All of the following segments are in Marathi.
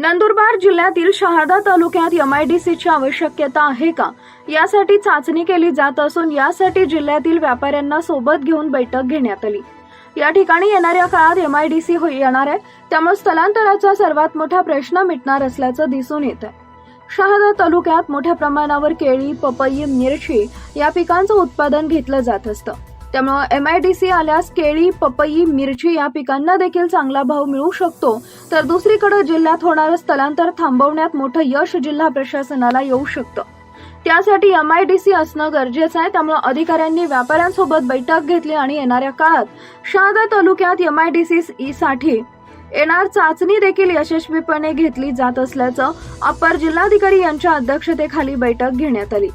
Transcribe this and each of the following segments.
नंदुरबार जिल्ह्यातील शहादा तालुक्यात एमआयडीसीची आवश्यकता आहे का? यासाठी चाचणी केली जात असून यासाठी जिल्ह्यातील व्यापाऱ्यांना सोबत घेऊन बैठक घेण्यात आली. या ठिकाणी येणाऱ्या काळात एमआयडीसी येणार आहे. त्यामुळे स्थलांतराचा सर्वात मोठा प्रश्न मिटणार असल्याचं दिसून येत आहे. शहादा तालुक्यात मोठ्या प्रमाणावर केळी पपई मिरची या पिकांचं उत्पादन घेतलं जात असतं. त्यामुळं सी आल्यास केळी पपई मिरची या पिकांना देखील चांगला भाव मिळू शकतो. तर दुसरीकडे जिल्ह्यात होणारं स्थलांतर थांबवण्यात मोठं यश जिल्हा प्रशासनाला येऊ शकतं. त्यासाठी यम आय डी सी असणं गरजेचं आहे. त्यामुळे अधिकाऱ्यांनी व्यापाऱ्यांसोबत बैठक घेतली आणि येणाऱ्या काळात शहादा तालुक्यात यम आय डी सी साठी येणार चाचणी देखील यशस्वीपणे घेतली जात असल्याचं अपर जिल्हाधिकारी यांच्या अध्यक्षतेखाली बैठक घेण्यात आली.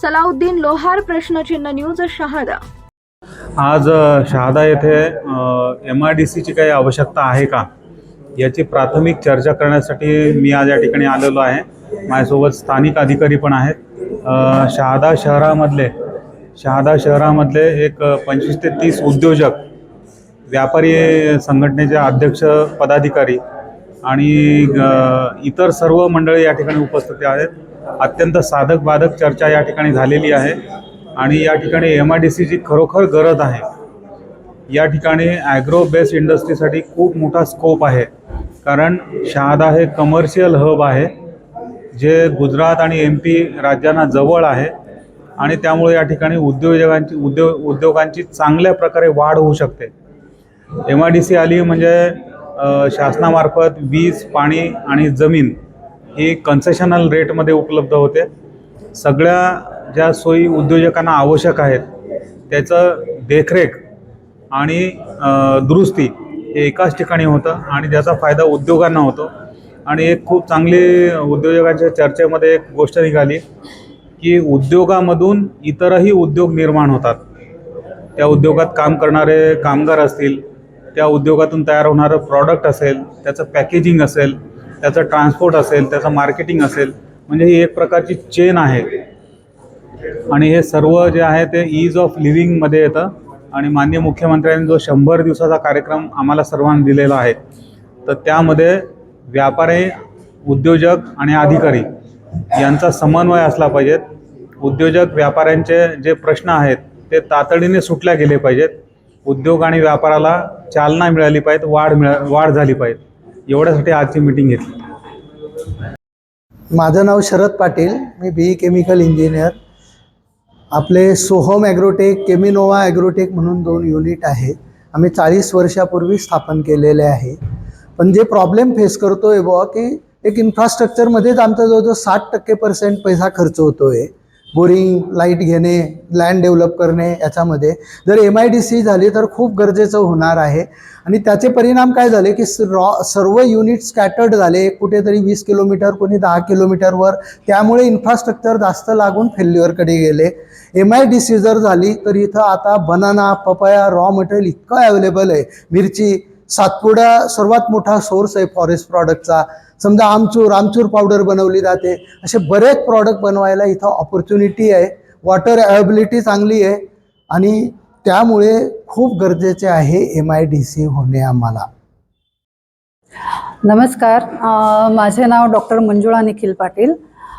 सलाउद्दीन लोहार प्रश्नचिन्ह न्यूज शहादा. आज शहादा येथे एम आय डी सीची काही आवश्यकता आहे का? याची प्राथमिक चर्चा करण्यासाठी मी आज या ठिकाणी आलेलो आहे. माझ्यासोबत स्थानिक अधिकारी पण आहेत. शहादा शहरामधले शहादा शहरामधले एक पंचवीस ते तीस उद्योजक व्यापारी संघटनेचे अध्यक्ष पदाधिकारी आणि इतर सर्व मंडळी या ठिकाणी उपस्थित आहेत. अत्यंत साधक बाधक चर्चा या ठिकाणी झालेली आहे. आणि या ठिकाणी एम आय डी सीची खरोखर गरज आहे. या ठिकाणी ॲग्रो बेस्ड इंडस्ट्रीसाठी खूप मोठा स्कोप आहे. कारण शहादा हे कमर्शियल हब आहे जे गुजरात आणि एम पी राज्यांना जवळ आहे आणि त्यामुळे या ठिकाणी उद्योजकांची उद्योग उद्योगांची चांगल्या प्रकारे वाढ होऊ शकते. एम आय डी सी आली म्हणजे शासनामार्फत वीज पाणी आणि जमीन ही कन्सेशनल रेटमध्ये उपलब्ध होते. सगळ्या ज्या सोयी उद्योजकांना आवश्यक आहेत त्याचं देखरेख आणि दुरुस्ती हे एकाच ठिकाणी होतं आणि त्याचा फायदा उद्योगांना होतो. आणि एक खूप चांगली उद्योजकांच्या चर्चेमध्ये एक गोष्ट निघाली की उद्योगामधून इतरही उद्योग निर्माण होतात. त्या उद्योगात काम करणारे कामगार असतील त्या उद्योगातून तयार होणारं प्रॉडक्ट असेल त्याचं पॅकेजिंग असेल त्याचं ट्रान्सपोर्ट असेल त्याचं मार्केटिंग असेल म्हणजे ही एक प्रकारची चेन आहे. आणि हे सर्व जे आहे ते ईज ऑफ लिव्हिंगमध्ये येतं. आणि माननीय मुख्यमंत्र्यांनी जो शंभर दिवसाचा कार्यक्रम आम्हाला सर्वांना दिलेला आहे तर त्यामध्ये व्यापारी उद्योजक आणि अधिकारी यांचा समन्वय असला पाहिजेत. उद्योजक व्यापाऱ्यांचे जे प्रश्न आहेत ते तातडीने सुटल्या गेले पाहिजेत. उद्योग आणि व्यापाराला चालना मिळाली पाहिजे वाढ मिळा वाढ झाली पाहिजे एवढ्यासाठी आजची मीटिंग घेतली. माझं नाव शरद पाटील मी बी केमिकल इंजिनियर आपले सोहम ॲग्रोटेक केमिनोवा ॲग्रोटेक म्हणून दोन युनिट आहे. आम्ही चाळीस वर्षापूर्वी स्थापन केलेले आहे. पण जे प्रॉब्लेम फेस करतो आहे बुवा की एक इन्फ्रास्ट्रक्चरमध्येच आमचा जवळजवळ साठ टक्के पर्सेंट पैसा खर्च होतो आहे बोरिंग लाइट घेणे लँड डेव्हलप करणे याच्यामध्ये. जर एम आय डी सी झाली तर खूप गरजेचं होणार आहे. आणि त्याचे परिणाम काय झाले की स- रॉ सर्व युनिट स्कॅटर्ड झाले. कुठेतरी वीस किलोमीटर कोणी दहा किलोमीटरवर. त्यामुळे इन्फ्रास्ट्रक्चर जास्त लागून फेल्युअरकडे गेले. एम आय डी सी जर झाली तर इथं आता बनाना पपया रॉ मटेरियल इतकं अवेलेबल आहे. मिरची सातपुडा सर्वात मोठा सोर्स आहे फॉरेस्ट प्रॉडक्टचा समजा आमचूर आमचूर पावडर बनवली जाते. असे बरेच प्रॉडक्ट बनवायला इथं ऑपॉर्च्युनिटी आहे. वॉटर अवेबिलिटी चांगली आहे. आणि त्यामुळे खूप गरजेचे आहे एम आय डी सी होणे आम्हाला. नमस्कार. माझे नाव डॉक्टर मंजुळा निखिल पाटील.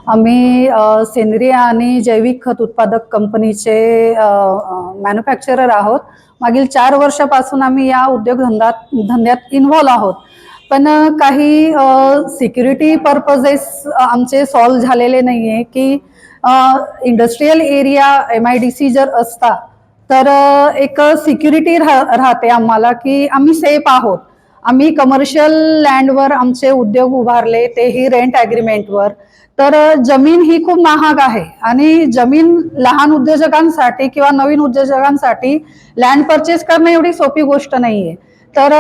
आम्ही सेंद्रिय आणि जैविक खत उत्पादक कंपनीचे मॅन्युफॅक्चरर आहोत. मागील चार वर्षापासून आम्ही या उद्योगधंद्यात धंद्यात इन्व्हॉल्व आहोत. पण काही सिक्युरिटी पर्पजेस आमचे सॉल्व झालेले नाही आहे की industrial area M I D C जर असता तर एक सिक्युरिटी राह राहते आम्हाला की आम्ही सेफ आहोत. आम्ही कमर्शियल लँडवर आमचे उद्योग उभारले तेही रेंट ॲग्रीमेंटवर तर जमीन ही खूप महाग आहे आणि जमीन लहान उद्योजकांसाठी किंवा नवीन उद्योजकांसाठी लँड परचेस करणं एवढी सोपी गोष्ट नाही आहे तर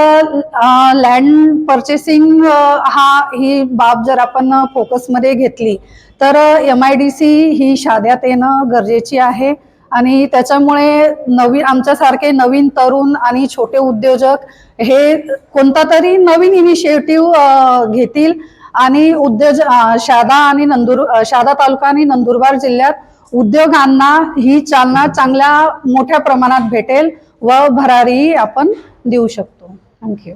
लँड परचेसिंग हा ही बाब जर आपण फोकसमध्ये घेतली तर एम आय डी सी ही शाद्यात येणं गरजेची आहे. आणि त्याच्यामुळे नवीन आमच्यासारखे नवीन तरुण आणि छोटे उद्योजक हे कोणता तरी नवीन इनिशिएटिव्ह घेतील. आणि उद्योज शादा आणि नंदुर शादा तालुका आणि नंदुरबार जिल्ह्यात उद्योगांना ही चालना चांगल्या मोठ्या प्रमाणात भेटेल. व भरारी आपण देऊ शकतो. थँक्यू